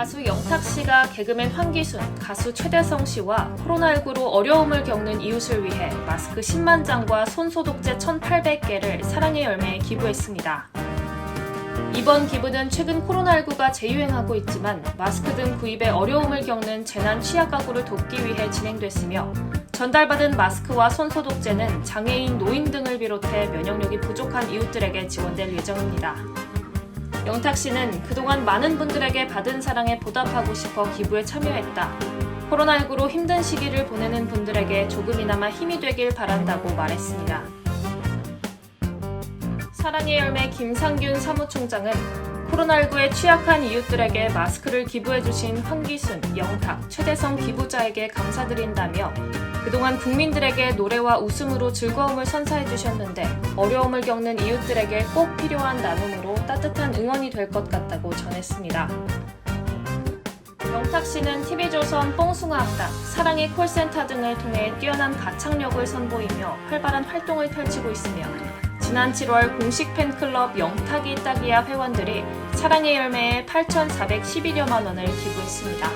가수 영탁 씨가 개그맨 황기순, 가수 최대성 씨와 코로나19로 어려움을 겪는 이웃을 위해 마스크 10만 장과 손소독제 1,800개를 사랑의 열매에 기부했습니다. 이번 기부는 최근 코로나19가 재유행하고 있지만 마스크 등 구입에 어려움을 겪는 재난 취약 가구를 돕기 위해 진행됐으며 전달받은 마스크와 손소독제는 장애인, 노인 등을 비롯해 면역력이 부족한 이웃들에게 지원될 예정입니다. 영탁 씨는 그동안 많은 분들에게 받은 사랑에 보답하고 싶어 기부에 참여했다. 코로나19로 힘든 시기를 보내는 분들에게 조금이나마 힘이 되길 바란다고 말했습니다. 사랑의 열매 김상균 사무총장은 코로나19에 취약한 이웃들에게 마스크를 기부해주신 황기순, 영탁, 최대성 기부자에게 감사드린다며 그동안 국민들에게 노래와 웃음으로 즐거움을 선사해 주셨는데 어려움을 겪는 이웃들에게 꼭 필요한 나눔으로 따뜻한 응원이 될 것 같다고 전했습니다. 영탁 씨는 TV조선 뽕숭아 악당, 사랑의 콜센터 등을 통해 뛰어난 가창력을 선보이며 활발한 활동을 펼치고 있으며 지난 7월 공식 팬클럽 영탁이 딱이야 회원들이 사랑의 열매에 8,411여만 원을 기부했습니다.